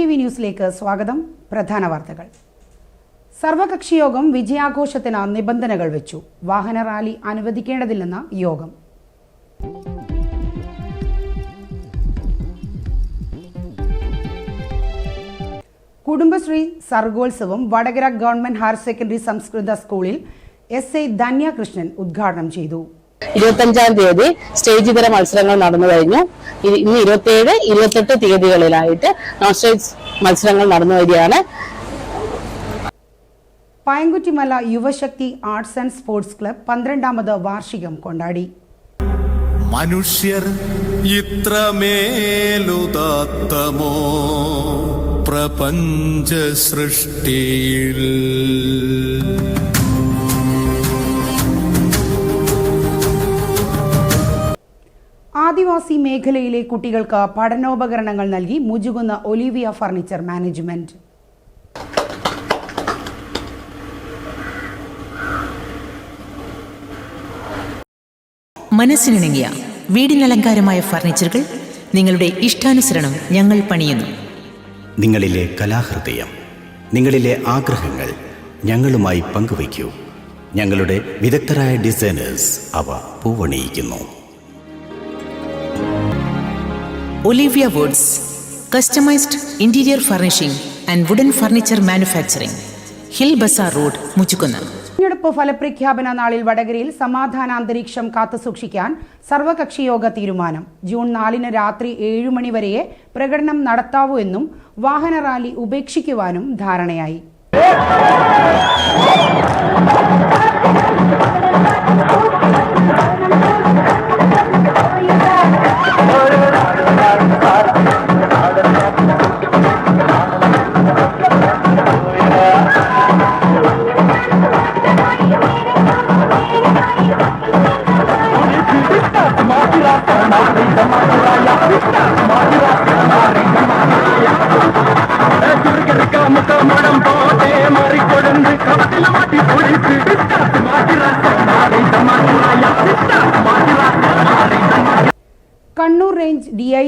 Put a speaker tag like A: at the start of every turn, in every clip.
A: Time we ന്യൂസിലേക്ക് സ്വാഗതം. പ്രധാന വാർത്തകൾ. സർവകക്ഷിയോഗം വിജയാഘോഷത്തിന് നിബന്ധനകൾ വെച്ചു. വാഹന റാലി അനുവദിക്കേണ്ടതില്ലെന്ന് യോഗം. Kudumbashree സർഗോത്സവം Vadakara government higher secondary സംസ്കൃത സ്കൂളിൽ എസ് ഐ ധന്യാകൃഷ്ണൻ ഉദ്ഘാടനം ചെയ്തു.
B: ഇരുപത്തഞ്ചാം തീയതി സ്റ്റേജ് ഇതര മത്സരങ്ങൾ നടന്നു കഴിഞ്ഞു. ഇന്ന് ഇരുപത്തിയേഴ് ഇരുപത്തെട്ട് തീയതികളിലായിട്ട് നോൺ സ്റ്റേജ് മത്സരങ്ങൾ നടന്നു വരികയാണ്.
A: Payankuttimala Yuvasakthi arts and sports club പന്ത്രണ്ടാമത് വാർഷികം കൊണ്ടാടി.
C: മനുഷ്യർ ഇത്രമേലുദാത്തമോ പ്രപഞ്ച സൃഷ്ടിയിൽ
A: ആദിവാസി മേഖലയിലെ കുട്ടികൾക്ക് പഠനോപകരണങ്ങൾ നൽകി മുജുകുന്ന ഒലിവിയ ഫർണിച്ചർ മാനേജ്മെന്റ്.
D: മനസ്സിനിണങ്ങിയ വീടിനലങ്കാരമായ ഫർണിച്ചറുകൾ നിങ്ങളുടെ ഇഷ്ടാനുസരണം ഞങ്ങൾ പണിയുന്നു.
E: നിങ്ങളിലെ കലാഹൃദയം നിങ്ങളിലെ ആഗ്രഹങ്ങൾ ഞങ്ങളുമായി പങ്കുവയ്ക്കൂ. ഞങ്ങളുടെ വിദഗ്ധരായ ഡിസൈനേഴ്സ് അവ പൂവണിയിക്കുന്നു.
D: Olivia Woods customised interior furnishing and wooden furniture manufacturing Hill Bazar road Muchukunnu
A: തെരഞ്ഞെടുപ്പ് ഫലപ്രഖ്യാപന നാളിൽ വടകരയിൽ സമാധാന അന്തരീക്ഷം കാത്തുസൂക്ഷിക്കാൻ സർവകക്ഷിയോഗ തീരുമാനം. ജൂൺ നാലിന് രാത്രി ഏഴു മണി വരെയേ പ്രകടനം നടത്താവൂ എന്നും വാഹന റാലി ഉപേക്ഷിക്കുവാനും ധാരണയായി.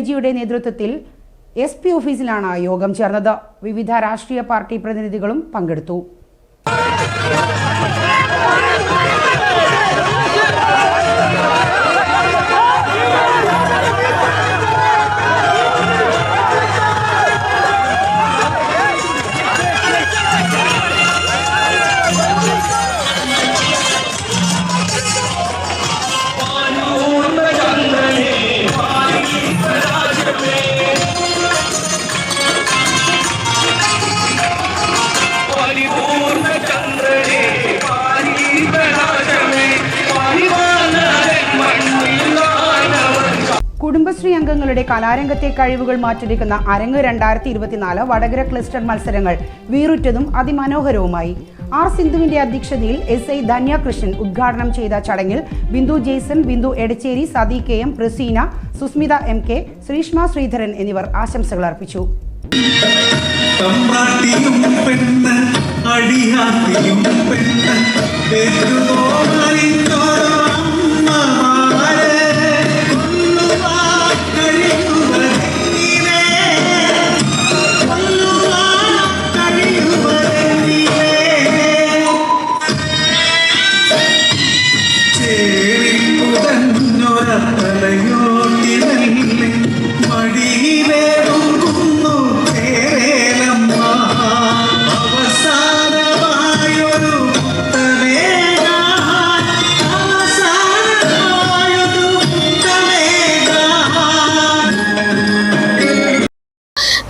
A: ജിയുടെ നേതൃത്വത്തിൽ എസ് പി ഓഫീസിലാണ് യോഗം ചേർന്നത്. വിവിധ രാഷ്ട്രീയ പാർട്ടി പ്രതിനിധികളും പങ്കെടുത്തു. അംഗങ്ങളുടെ കലാരംഗത്തെ കഴിവുകൾ മാറ്റിരിക്കുന്ന അരങ്ങ് രണ്ടായിരത്തി ഇരുപത്തിനാല് വടകര ക്ലസ്റ്റർ മത്സരങ്ങൾ വീറുറ്റതും അതിമനോഹരവുമായി. ആർ സിന്ധുവിന്റെ അധ്യക്ഷതയിൽ എസ് ഐ ധന്യകൃഷ്ണൻ ഉദ്ഘാടനം ചെയ്ത ചടങ്ങിൽ Bindu Jaison Bindu Edacheri Sathi K M Praseena Susmitha M K Sreeshma Sreedharan എന്നിവർ ആശംസകൾ അർപ്പിച്ചു.
F: അടിയാത്തിയും പെണ്ണ്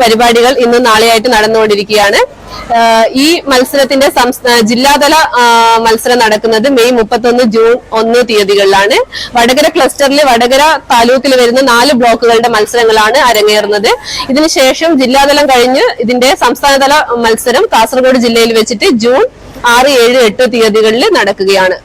B: പരിപാടികൾ ഇന്നും നാളെയായിട്ട് നടന്നുകൊണ്ടിരിക്കുകയാണ്. ഈ മത്സരത്തിന്റെ ജില്ലാതല മത്സരം നടക്കുന്നത് മെയ് മുപ്പത്തൊന്ന് ജൂൺ ഒന്ന് തീയതികളിലാണ്. വടകര ക്ലസ്റ്ററിൽ വടകര താലൂക്കിൽ വരുന്ന നാല് ബ്ലോക്കുകളുടെ മത്സരങ്ങളാണ് അരങ്ങേറുന്നത്. ഇതിനുശേഷം ജില്ലാതലം കഴിഞ്ഞ് ഇതിന്റെ സംസ്ഥാനതല മത്സരം കാസർഗോഡ് ജില്ലയിൽ വെച്ചിട്ട് ജൂൺ ആറ് ഏഴ് എട്ട് തീയതികളിൽ നടക്കുകയാണ്.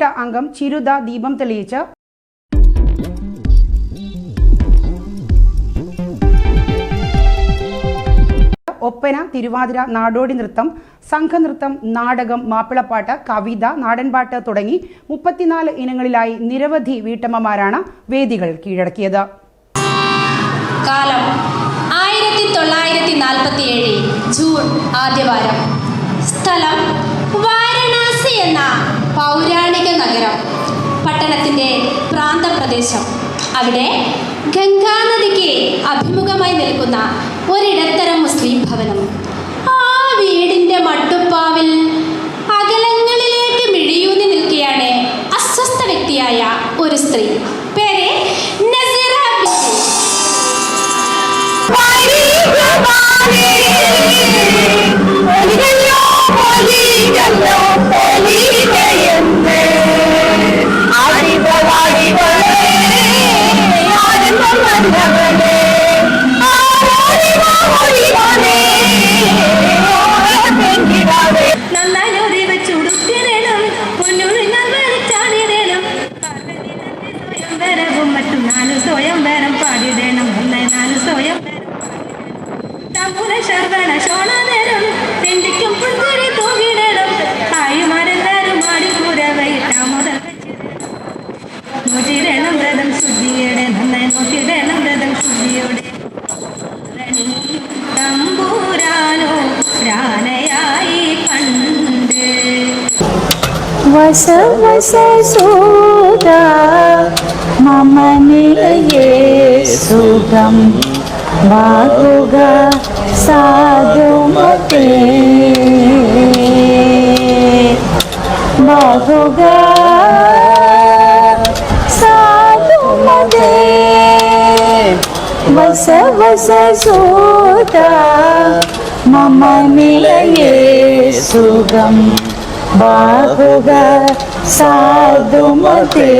A: അയൽക്കൂട്ട അംഗം ചിരുത ദീപം തെളിയിച്ച് ഒപ്പന തിരുവാതിര നാടോടി നൃത്തം സംഘനൃത്തം നാടകം മാപ്പിളപ്പാട്ട് കവിത നാടൻപാട്ട് തുടങ്ങി മുപ്പത്തിനാല് ഇനങ്ങളിലായി നിരവധി വീട്ടമ്മമാരാണ് വേദികൾ കീഴടക്കിയത്.
G: കാലം ആയിരത്തി തൊള്ളായിരത്തി നാൽപ്പത്തി ഏഴ് ജൂൺ ആദ്യവാരം. സ്ഥലം വാരണാസി എന്ന പൗരാണിക നഗരം പട്ടണത്തിന്റെ പ്രാന്തപ്രദേശം. അവിടെ ഗംഗാനദിക്ക് അഭിമുഖമായി നിൽക്കുന്ന ഒരിടത്തരം മുസ്ലിം ഭവനം
H: बसवसुदा मम निलये सुखं भागुगा साधुमते भागुगा साधुमते बसवसुदा मम निलये सुखम् ബാഹുക സാധുമതേ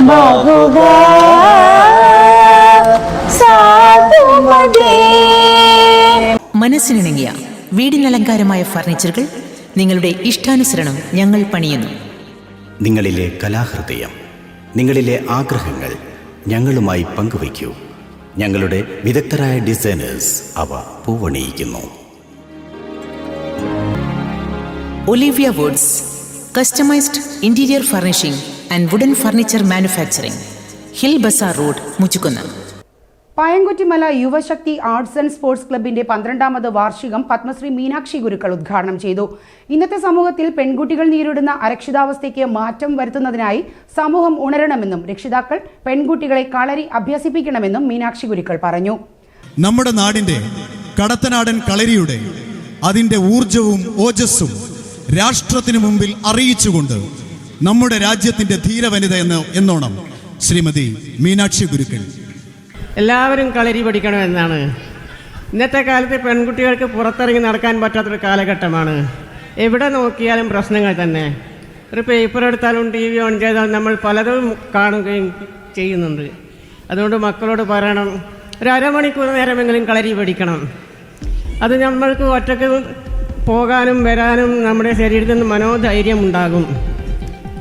H: ബാഹുക സാധുമതേ
D: മനസ്സിനിണങ്ങിയ വീടിനലങ്കാരമായ ഫർണിച്ചറുകൾ നിങ്ങളുടെ ഇഷ്ടാനുസരണം ഞങ്ങൾ പണിയുന്നു.
E: നിങ്ങളിലെ കലാഹൃദയം നിങ്ങളിലെ ആഗ്രഹങ്ങൾ ഞങ്ങളുമായി പങ്കുവയ്ക്കൂ. ഞങ്ങളുടെ വിദഗ്ധരായ ഡിസൈനേഴ്സ് അവ പൂവണിയിക്കുന്നു.
D: Olivia Woods customised interior furnishing and wooden furniture manufacturing Hill Bazar road Muchukunnu
A: Payankuttimala Yuvasakthi arts and sports ക്ലബിന്റെ പന്ത്രണ്ടാമത് വാർഷികം പത്മശ്രീ മീനാക്ഷി ഗുരുക്കൾ ഉദ്ഘാടനം ചെയ്തു. ഇന്നത്തെ സമൂഹത്തിൽ പെൺകുട്ടികൾ നേരിടുന്ന അരക്ഷിതാവസ്ഥയ്ക്ക് മാറ്റം വരുത്തുന്നതിനായി സമൂഹം ഉണരണമെന്നും രക്ഷിതാക്കൾ പെൺകുട്ടികളെ കളരി അഭ്യസിപ്പിക്കണമെന്നും മീനാക്ഷി ഗുരുക്കൾ പറഞ്ഞു.
I: നമ്മുടെ നാടിന്റെ കടത്തനാടൻ കളരിയുടെ അതിന്റെ ഊർജവും ഓജസ്സും രാഷ്ട്രത്തിനു മുമ്പിൽ അറിയിച്ചുകൊണ്ട് നമ്മുടെ രാജ്യത്തിന്റെ ധീരവനിത എന്ന് എന്നോണം ശ്രീമതി മീനാക്ഷി ഗുരുക്കൾ.
J: എല്ലാവരും കളരി പഠിക്കണമെന്നാണ് ഇന്നത്തെ കാലത്ത് പെൺകുട്ടികൾക്ക് പുറത്തിറങ്ങി നടക്കാൻ പറ്റാത്തൊരു കാലഘട്ടമാണ്. എവിടെ നോക്കിയാലും പ്രശ്നങ്ങൾ തന്നെ. ഒരു പേപ്പർ എടുത്താലും ടി വി ഓൺ ചെയ്താലും നമ്മൾ പലതും കാണുകയും ചെയ്യുന്നുണ്ട്. അതുകൊണ്ട് മക്കളോട് പറയണം. ഒരു അരമണിക്കൂർ നേരമെങ്കിലും കളരി പഠിക്കണം. അത് നമ്മൾക്ക് ഒറ്റയ്ക്ക് പോകാനും വരാനും നമ്മുടെ ശരീരത്തിൽ നിന്ന് മനോധൈര്യം ഉണ്ടാകും.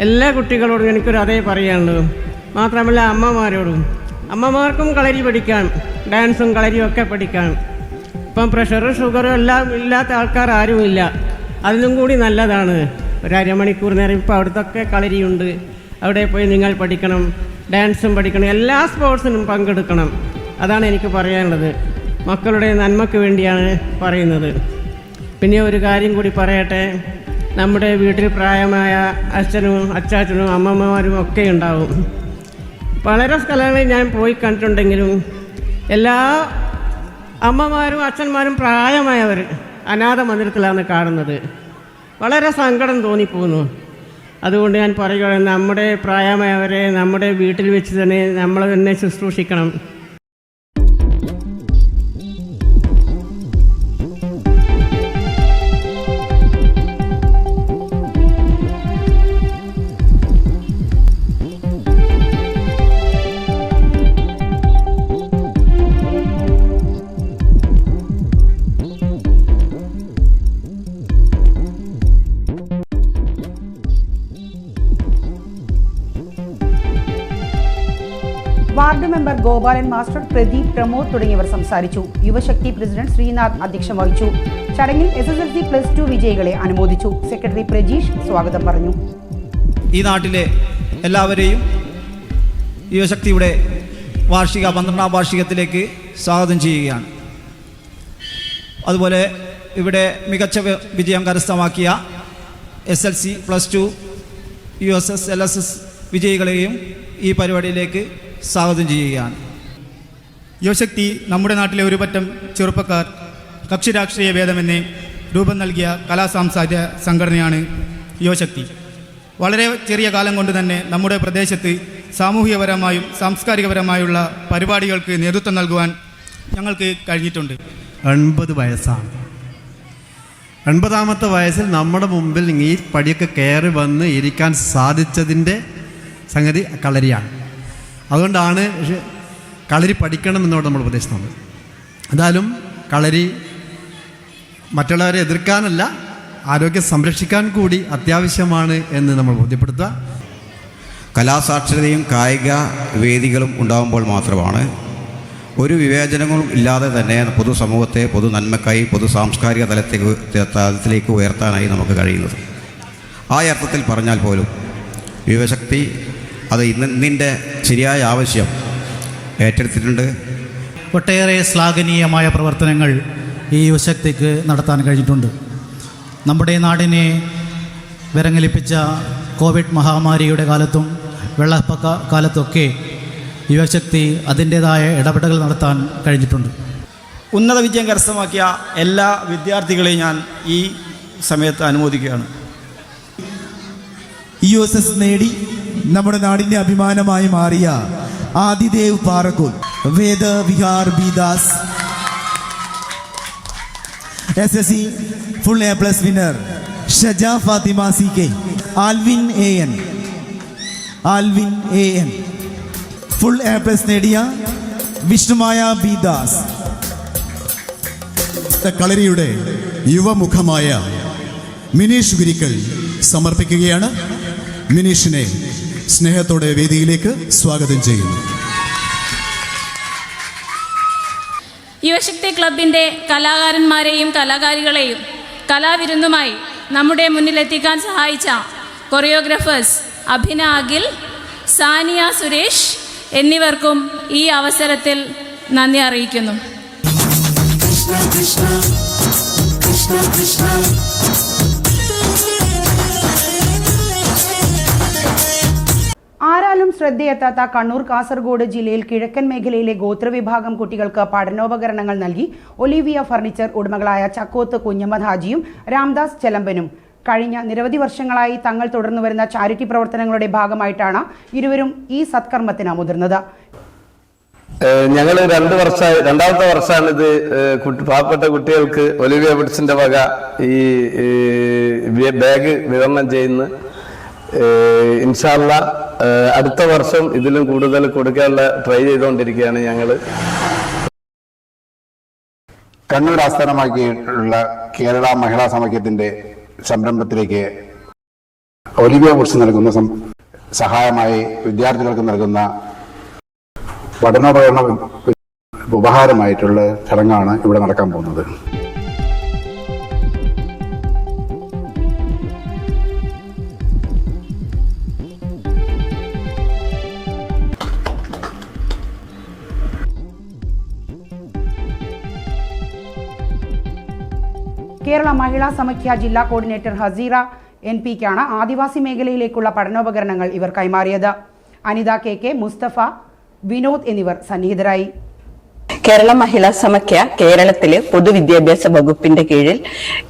J: എല്ലാ കുട്ടികളോടും എനിക്കൊരു അതേ പറയാനുള്ളത്. മാത്രമല്ല അമ്മമാരോടും. അമ്മമാർക്കും കളരി പഠിക്കാം ഡാൻസും കളരിയും ഒക്കെ പഠിക്കാം ഇപ്പം പ്രഷറും ഷുഗറും എല്ലാം ഇല്ലാത്ത ആൾക്കാർ ആരുമില്ല. അതിനും കൂടി നല്ലതാണ്. ഒരു അരമണിക്കൂർ നേരം ഇപ്പോൾ അവിടുത്തൊക്കെ കളരിയുണ്ട്. അവിടെ പോയി നിങ്ങൾ പഠിക്കണം ഡാൻസും പഠിക്കണം എല്ലാ സ്പോർട്സിനും പങ്കെടുക്കണം. അതാണ് എനിക്ക് പറയാനുള്ളത്. മക്കളുടെ നന്മയ്ക്ക് വേണ്ടിയാണ് പറയുന്നത്. പിന്നെ ഒരു കാര്യം കൂടി പറയട്ടെ. നമ്മുടെ വീട്ടിൽ പ്രായമായ അച്ഛനും അച്ചാച്ചനും അമ്മമ്മമാരും ഒക്കെ ഉണ്ടാവും. വളരെ സ്ഥലങ്ങളിൽ ഞാൻ പോയി കണ്ടിട്ടുണ്ടെങ്കിലും എല്ലാ അമ്മമാരും അച്ഛന്മാരും പ്രായമായവർ അനാഥ മന്ദിരത്തിലാണ് കാണുന്നത്. വളരെ സങ്കടം തോന്നിപ്പോകുന്നു. അതുകൊണ്ട് ഞാൻ പറയുകയാണ് നമ്മുടെ പ്രായമായവരെ നമ്മുടെ വീട്ടിൽ വെച്ച് തന്നെ നമ്മൾ തന്നെ ശുശ്രൂഷിക്കണം.
A: Ward member Gopalan master Pradeep Pramod തുടങ്ങിയവർ സംസാരിച്ചു. യുവശക്തി പ്രസിഡന്റ് ശ്രീനാഥ് അധ്യക്ഷം വഹിച്ചു. ചടങ്ങിൽ S S L C plus two വിജയികളെ അനുമോദിച്ചു. സെക്രട്ടറി പ്രജീഷ് സ്വാഗതം പറഞ്ഞു.
K: ഈ നാട്ടിലെ എല്ലാവരെയും യുവശക്തിയുടെ വാർഷിക പന്ത്രണ്ടാം വാർഷികത്തിലേക്ക് സ്വാഗതം ചെയ്യുകയാണ്. അതുപോലെ ഇവിടെ മികച്ച വിജയം കരസ്ഥമാക്കിയ S L C plus two U S S L S S വിജയികളെയും ഈ പരിപാടിയിലേക്ക് സ്വാഗതം ചെയ്യുകയാണ്.
I: യുവശക്തി നമ്മുടെ നാട്ടിലെ ഒരു പറ്റം ചെറുപ്പക്കാർ കക്ഷി രാഷ്ട്രീയ ഭേദമെന്ന് രൂപം നൽകിയ കലാ സാംസ്കാരിക സംഘടനയാണ് യുവശക്തി വളരെ ചെറിയ കാലം കൊണ്ട് തന്നെ നമ്മുടെ പ്രദേശത്ത് സാമൂഹികപരമായും സാംസ്കാരികപരമായുള്ള പരിപാടികൾക്ക് നേതൃത്വം നൽകുവാൻ ഞങ്ങൾക്ക് കഴിഞ്ഞിട്ടുണ്ട്.
L: എൺപത് വയസ്സാണ്. എൺപതാമത്തെ വയസ്സിൽ നമ്മുടെ മുമ്പിൽ ഈ പടിയൊക്കെ കയറി വന്ന് ഇരിക്കാൻ സാധിച്ചതിന്റെ സംഗതി കളരിയാണ് അതുകൊണ്ടാണ് കളരി പഠിക്കണം എന്നോട് നമ്മൾ ഉപദേശിക്കുന്നത് എന്തായാലും കളരി മറ്റുള്ളവരെ എതിർക്കാനല്ല ആരോഗ്യം സംരക്ഷിക്കാൻ കൂടി അത്യാവശ്യമാണ് എന്ന് നമ്മൾ ബോധ്യപ്പെടുത്തുക.
E: കലാസാക്ഷരതയും കായിക വേദികളും ഉണ്ടാകുമ്പോൾ മാത്രമാണ് ഒരു വിവേചനങ്ങളും ഇല്ലാതെ തന്നെ പൊതുസമൂഹത്തെ പൊതു നന്മക്കായി പൊതു സാംസ്കാരിക തലത്തേക്ക് തലത്തിലേക്ക് ഉയർത്താനായി നമുക്ക് കഴിയുന്നത്. ആ അർത്ഥത്തിൽ പറഞ്ഞാൽ പോലും യുവശക്തി അത് ഇന്ന് ഇന്നിന്റെ ശരിയായ ആവശ്യം ഏറ്റെടുത്തിട്ടുണ്ട്.
M: ഒട്ടേറെ ശ്ലാഘനീയമായ പ്രവർത്തനങ്ങൾ ഈ യുവശക്തിക്ക് നടത്താൻ കഴിഞ്ഞിട്ടുണ്ട്. നമ്മുടെ നാടിനെ വിരങ്ങലിപ്പിച്ച കോവിഡ് മഹാമാരിയുടെ കാലത്തും വെള്ളപ്പൊക്ക കാലത്തൊക്കെ യുവശക്തി അതിന്റേതായ ഇടപെടലുകൾ നടത്താൻ കഴിഞ്ഞിട്ടുണ്ട്.
K: ഉന്നത വിജയം കരസ്ഥമാക്കിയ എല്ലാ വിദ്യാർത്ഥികളെയും ഞാൻ ഈ സമയത്ത് അനുമോദിക്കുകയാണ്.
I: യു എസ് എസ് നേടി നമ്മുടെ നാടിന്റെ അഭിമാനമായി മാറിയ Adidev Parakkol Veda Vihar Bidas S S C full A plus winner Shaja Fathima C K Alvin A N Alvin A N full A plus നേടിയ വിഷ്ണുമായ ബി ദാസ്. കളരിയുടെ യുവമുഖമായ മിനീഷ് ഗുരിക്കൽ സമർപ്പിക്കുകയാണ്. മിനീഷിനെ സ്നേഹത്തോടെ വേദിയിലേക്ക് സ്വാഗതം ചെയ്യുന്നു.
G: യുവശക്തി ക്ലബിന്റെ കലാകാരന്മാരെയും കലാകാരികളെയും കലാവിരുന്നുമായി നമ്മുടെ മുന്നിലെത്തിക്കാൻ സഹായിച്ച കൊറിയോഗ്രാഫേഴ്സ് അഭിന അഖിൽ സാനിയ സുരേഷ് എന്നിവർക്കും ഈ അവസരത്തിൽ നന്ദി അറിയിക്കുന്നു.
A: ആരാലും ശ്രദ്ധയെത്താത്ത കണ്ണൂർ കാസർഗോഡ് ജില്ലയിൽ കിഴക്കൻ മേഖലയിലെ ഗോത്രവിഭാഗം കുട്ടികൾക്ക് പഠനോപകരണങ്ങൾ നൽകി. ഒലിവിയ ഫർണിച്ചർ ഉടമകളായ ചക്കോത്ത് കുഞ്ഞമ്മദ് ഹാജിയും രാംദാസ് ചെലമ്പനും. കഴിഞ്ഞ നിരവധി വർഷങ്ങളായി തങ്ങൾ തുടർന്നു വരുന്ന ചാരിറ്റി പ്രവർത്തനങ്ങളുടെ ഭാഗമായിട്ടാണ് ഇരുവരും ഈ സത്കർമ്മത്തിന് മുതിർന്നത്.
N: ഞങ്ങൾ രണ്ട് വർഷമായി രണ്ടാമത്തെ വർഷമാണ് ഇത് പാവപ്പെട്ട കുട്ടികൾക്ക് ഒലിവിയ ബിഡ്സിന്റെ വക ഈ ബാഗ് വിതരണം ചെയ്യുന്നു ഏഹ്, ഇൻഷാല്ല അടുത്ത വർഷം ഇതിലും കൂടുതൽ കൊടുക്കാനുള്ള ട്രൈ ചെയ്തുകൊണ്ടിരിക്കുകയാണ് ഞങ്ങൾ.
O: കണ്ണൂർ ആസ്ഥാനമാക്കിയിട്ടുള്ള കേരള മഹിളാ സമാഖ്യത്തിന്റെ സംരംഭത്തിലേക്ക് ഒലിവിയ കുറിച്ച് നൽകുന്ന സഹായമായി വിദ്യാർത്ഥികൾക്ക് നൽകുന്ന പഠനോപകരണ ഉപഹാരമായിട്ടുള്ള ചടങ്ങാണ് ഇവിടെ നടക്കാൻ പോകുന്നത്.
A: കേരള മഹിളാ സമഖ്യ ജില്ലാ കോർഡിനേറ്റർ ഹസീറ എൻ പിക്കാണ് ആദിവാസി മേഖലയിലേക്കുള്ള പഠനോപകരണങ്ങൾ ഇവർ കൈമാറിയത്. അനിത കെ കെ മുസ്തഫ വിനോദ് എന്നിവർ സന്നിഹിതരായി.
P: കേരള മഹിളാ സമഖ്യ കേരളത്തിലെ പൊതുവിദ്യാഭ്യാസ വകുപ്പിന്റെ കീഴിൽ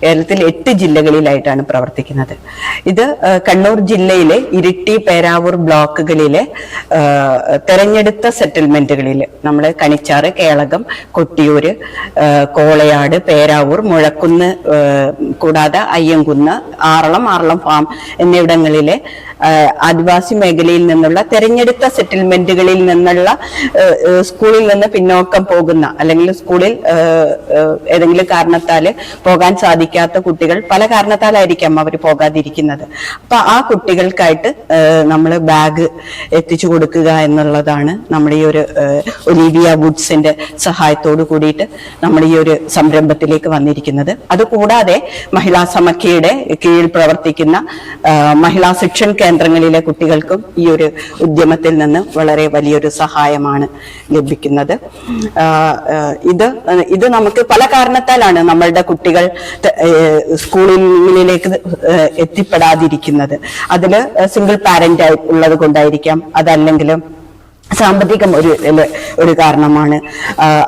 P: കേരളത്തിൽ എട്ട് ജില്ലകളിലായിട്ടാണ് പ്രവർത്തിക്കുന്നത്. ഇത് കണ്ണൂർ ജില്ലയിലെ ഇരിട്ടി പേരാവൂർ ബ്ലോക്കുകളിലെ തെരഞ്ഞെടുത്ത സെറ്റിൽമെന്റുകളിൽ നമ്മൾ കണിച്ചാറ് കേളകം കൊട്ടിയൂര് കോളയാട് പേരാവൂർ മുഴക്കുന്ന് കൂടാതെ അയ്യങ്കുന്ന് ആറളം ആറളം ഫാം എന്നിവിടങ്ങളിലെ ആദിവാസി മേഖലയിൽ നിന്നുള്ള തെരഞ്ഞെടുത്ത സെറ്റിൽമെന്റുകളിൽ നിന്നുള്ള സ്കൂളിൽ നിന്ന് പിന്നോക്കം പോകുന്ന അല്ലെങ്കിൽ സ്കൂളിൽ ഏതെങ്കിലും കാരണത്താൽ പോകാൻ സാധിക്കാത്ത കുട്ടികൾ പല കാരണത്താലായിരിക്കാം അവർ പോകാതിരിക്കുന്നത്. അപ്പൊ ആ കുട്ടികൾക്കായിട്ട് നമ്മൾ ബാഗ് എത്തിച്ചു കൊടുക്കുക എന്നുള്ളതാണ് നമ്മുടെ ഈ ഒരു ഒലീവിയ വുഡ്സിന്റെ സഹായത്തോട് കൂടിയിട്ട് നമ്മൾ ഈ ഒരു സംരംഭത്തിലേക്ക് വന്നിരിക്കുന്നത്. അതുകൂടാതെ മഹിളാ സമഖ്യയുടെ കീഴിൽ പ്രവർത്തിക്കുന്ന മഹിളാ മഹിളാ ശിക്ഷൺ കേന്ദ്രങ്ങളിലെ കുട്ടികൾക്കും ഈ ഒരു ഉദ്യമത്തിൽ നിന്ന് വളരെ വലിയൊരു സഹായമാണ് ലഭിക്കുന്നത്. ഇത് ഇത് നമുക്ക് പല കാരണത്താലാണ് നമ്മളുടെ കുട്ടികൾ സ്കൂളിലേക്ക് എത്തിപ്പെടാതിരിക്കുന്നത്. അതിൽ സിംഗിൾ പാരന്റ് ഉള്ളത് കൊണ്ടായിരിക്കാം. അതല്ലെങ്കിലും സാമ്പത്തികം ഒരു ഒരു- കാരണമാണ്.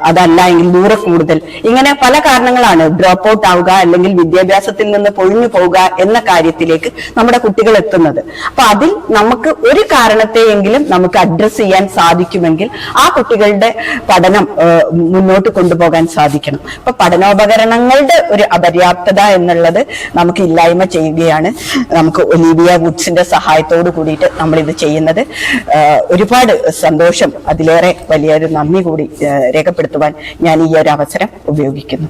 P: അതല്ല എങ്കിൽ ദൂരെ കൂടുതൽ. ഇങ്ങനെ പല കാരണങ്ങളാണ് ഡ്രോപ്പ് ഔട്ട് ആവുക അല്ലെങ്കിൽ വിദ്യാഭ്യാസത്തിൽ നിന്ന് പൊഴിഞ്ഞു പോവുക എന്ന കാര്യത്തിലേക്ക് നമ്മുടെ കുട്ടികൾ എത്തുന്നത്. അപ്പൊ അതിൽ നമുക്ക് ഒരു കാരണത്തെയെങ്കിലും നമുക്ക് അഡ്രസ്സ് ചെയ്യാൻ സാധിക്കുമെങ്കിൽ ആ കുട്ടികളുടെ പഠനം മുന്നോട്ട് കൊണ്ടുപോകാൻ സാധിക്കണം. അപ്പൊ പഠനോപകരണങ്ങളുടെ ഒരു അപര്യാപ്തത എന്നുള്ളത് നമുക്ക് ഇല്ലായ്മ ചെയ്യുകയാണ്. നമുക്ക് ഒലീവിയ വുഡ്സിന്റെ സഹായത്തോട് കൂടിയിട്ട് നമ്മൾ ഇത് ചെയ്യുന്നത് ഒരുപാട് സന്തോഷം. അതിലേറെ വലിയൊരു നന്ദി കൂടി രേഖപ്പെടുത്തുവാൻ ഞാൻ ഈ ഒരു അവസരം ഉപയോഗിക്കുന്നു.